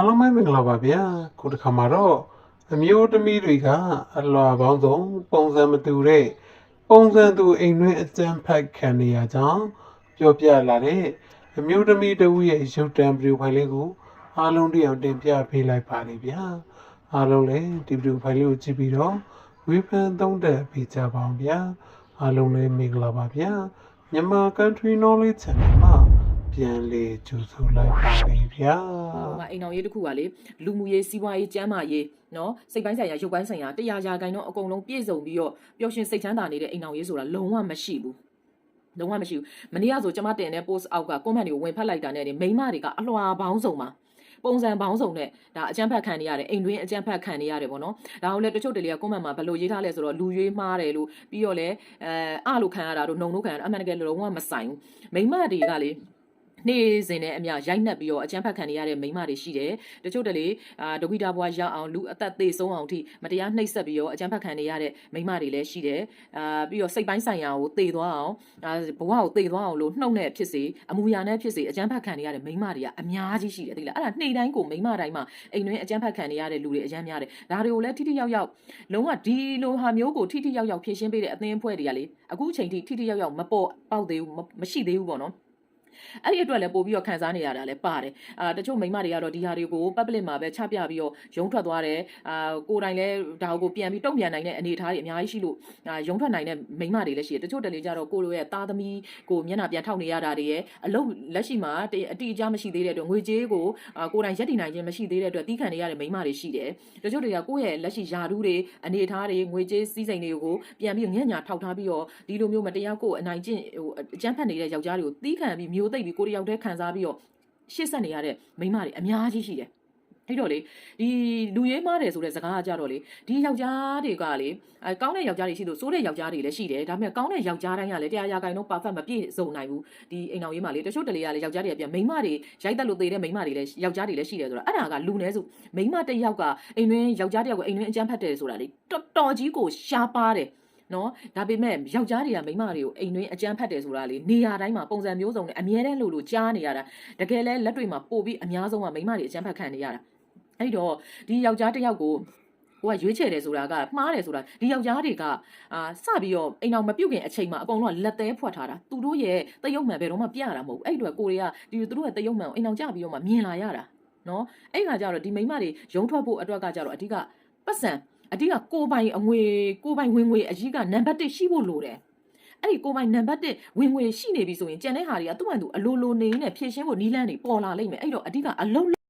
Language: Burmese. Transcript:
အားလုံးပဲမင်္ဂလာပါဗျာခုတစ်ခါမှာတော့အမျိုးသမီးတွေကအလွာပေါင်းစုံပုံစံမတူတဲ့ပုံစံတူအိမ်တွင်းအကြမ်းဖက်ခံနေရကြောင်းပြောပြလာတဲ့အမျိုးသမီးတစ်ဦးရဲ့ရုပ်တံဗီဒီယိုဖိုင်လေးကိုအားလုံးတရားတင်ပြပေးလိုက်ပါတယ်ဗျာအားလုံးလည်းဒီဗီဒီယိုဖိုင်လေးကိုကြည့်ပြီးတော့ဝေဖန်သုံးသပ်ပေးကြပါအောင်ဗျာအားလုံးလည်းမင်္ဂလာပါဗျာမြန်မာ Country Knowledge Channel မှာ ပြန်လေကြိုဆိုလိုက်ပါတယ်ဗျာဟိုကအိမ်အောင်ရေးတစ်ခုကလေလူမှုရေးစီးပွားရေးကျန်းမာရေးနော်စိတ်ပိုင်းဆိုင်ရာရုပ်ပိုင်းဆိုင်ရာတရားရာခိုင်တော့အကုန်လုံးပြည့်စုံပြီးတော့ပျော်ရွှင်စိတ်ချမ်းသာနေတဲ့အိမ်အောင်ရေးဆိုတာလုံးဝမရှိဘူးလုံးဝမရှိဘူးမနေ့ကဆိုကျမတင်တဲ့ post အောက်က comment တွေကိုဝင်ဖတ်လိုက်တာနဲ့ဒီမိန်းမတွေကအလွှာပေါင်းစုံမှာပုံစံပေါင်းစုံနဲ့ဒါအကြမ်းဖက်ခံနေရတယ်အိမ်တွင်းအကြမ်းဖက်ခံနေရတယ်ပေါ့နော်ဒါကိုလည်းတချို့တလေက comment မှာဘယ်လိုရေးထားလဲဆိုတော့လူရွေးမှားတယ်လို့ပြီးတော့လည်းအဲအလို့ခံရတာတို့နှုံလို့ခံရတာအမှန်တကယ်လုံးဝမဆိုင်ဘူးမိန်းမတွေကလေ နေ့စဉ်နဲ့အမျှရိုက်နှက်ပြီးတော့အကျန်းဖတ်ခံနေရတဲ့မိန်းမတွေရှိတယ်။တချို့တလေအာဒုက္ခိတဘွားရောက်အောင်လူအသက်သေဆုံးအောင်အထိမတရားနှိပ်စက်ပြီးတော့အကျန်းဖတ်ခံနေရတဲ့မိန်းမတွေလည်းရှိတယ်။အာပြီးတော့စိတ်ပိုင်းဆိုင်ရာကိုသေသွားအောင်အာဘဝကိုသေသွားအောင်လို့နှုတ်နဲ့ဖြစ်စေအမူအရာနဲ့ဖြစ်စေအကျန်းဖတ်ခံနေရတဲ့မိန်းမတွေကအများကြီးရှိတယ်သိလား။အဲ့ဒါနေ့တိုင်းကိုမိန်းမတိုင်းမှာအိမ်တွင်းအကျန်းဖတ်ခံနေရတဲ့လူတွေအများများတယ်။ဒါတွေကိုလည်းထိထိရောက်ရောက်လုံးဝဒီလိုဟာမျိုးကိုထိထိရောက်ရောက်ဖြည့်ရှင်းပေးတဲ့အသင်းအဖွဲ့တွေကလေအခုအချိန်ထိထိထိရောက်ရောက်မပေါ်ပေါက်သေးဘူးမမရှိသေးဘူးပေါ့နော်။ အဲ့ဒီအတွက်လည်းပို့ပြီးတော့ခံစားနေရတာလည်းပါတယ်အာတချို့မိန်းမတွေကတော့ဒီဟာတွေကို public မှာပဲချပြပြီးတော့ရုံထွက်သွားတယ်အာကိုယ်တိုင်လည်းဒါကိုပြန်ပြီးတုံ့ပြန်နိုင်တဲ့အနေအထားတွေအများကြီးရှိလို့အာရုံထွက်နိုင်တဲ့မိန်းမတွေလည်းရှိတယ်တချို့တလေကြတော့ကိုလိုရဲ့သားသမီးကိုမျက်နှာပြန်ထောက်နေရတာတွေရဲ့အလုပ်လက်ရှိမှာတအတိအကျမရှိသေးတဲ့အတွက်ငွေကြေးကိုအာကိုယ်တိုင်ရက်တည်နိုင်ခြင်းမရှိသေးတဲ့အတွက်တီးခံနေရတဲ့မိန်းမတွေရှိတယ်တချို့တွေကကိုယ့်ရဲ့လက်ရှိယာဒူးတွေအနေအထားတွေငွေကြေးစည်းစိမ်တွေကိုပြန်ပြီးငှက်ညာထောက်ထားပြီးတော့ဒီလိုမျိုးမတရားကိုယ်အနိုင်ကျင့်ဟိုအကြမ်းဖက်နေတဲ့ယောက်ျားတွေကိုတီးခံပြီးမျိုးသိပ်ပြီးကိုယ်တယောက်တည်းခံစားပြီးတော့ရှေ့ဆက်နေရတဲ့မိန်းမတွေအများကြီးရှိတယ်အဲ့တော့လေဒီလူရေးမားတယ်ဆိုတဲ့စကားကကြတော့လေဒီယောက်ျားတွေကလေအဲကောင်းတဲ့ယောက်ျားတွေရှိလို့စိုးတဲ့ယောက်ျားတွေလည်းရှိတယ်ဒါပေမဲ့ကောင်းတဲ့ယောက်ျားတိုင်းကလည်းတရားရာဂိုင်တော့ perfect မပြည့်စုံနိုင်ဘူးဒီအိမ်အောင်ရေးမှာလေတချို့တလေကလေယောက်ျားတွေကပြန်မိန်းမတွေရိုက်တက်လို့သေးတဲ့မိန်းမတွေလည်းယောက်ျားတွေလည်းရှိတယ်ဆိုတော့အဲ့ဒါကလူနည်းစုမိန်းမတစ်ယောက်ကအိမ်တွင်းယောက်ျားတစ်ယောက်ကအိမ်တွင်းအကြမ်းဖက်တယ်ဆိုတာလေတော်တော်ကြီးကိုရှားပါတယ် နော်ဒါပေမဲ့ယောက်ျားတွေကမိန်းမတွေကိုအိမ်တွင်းအကြမ်းဖက်တယ်ဆိုတာလေနေရာတိုင်းမှာပုံစံမျိုးစုံနဲ့အမြဲတမ်းလို့လို့ကြားနေရတာတကယ်လဲလက်တွေမှာပို့ပြီးအများဆုံးကမိန်းမတွေအကြမ်းဖက်ခံနေရတာအဲ့တော့ဒီယောက်ျားတစ်ယောက်ကိုဟိုကရွေးချယ်တယ်ဆိုတာကမှားတယ်ဆိုတာဒီယောက်ျားတွေကအာစပြီးတော့အိမ်အောင်မပြုတ်ခင်အချိန်မှာအကုန်လုံးကလက်သေးဖွက်ထားတာသူတို့ရဲ့တယုံမှန်ဘယ်တော့မှပြရတာမဟုတ်ဘူးအဲ့အတွက်ကိုတွေကဒီသူတို့ရဲ့တယုံမှန်ကိုအိမ်အောင်ကြပြီးတော့မှမြင်လာရတာနော်အဲ့ခါကျတော့ဒီမိန်းမတွေရုံထွက်ဖို့အတွက်ကကြတော့အဓိကပတ်စံ အဓိကကိုပိုင်အငွေကိုပိုင်ဝင်ငွေအကြီးကနံပါတ်1ရှိဖို့လိုတယ်အဲ့ဒီကိုပိုင်နံပါတ်1ဝင်ငွေရှိနေပြီဆိုရင်ကြံတဲ့ဟာတွေကသူ့မှန်သူအလိုလိုနေနေဖြည့်ရှင်းဖို့နီးလန်းနေပေါ်လာလိမ့်မယ်အဲ့တော့အဓိကအလုံး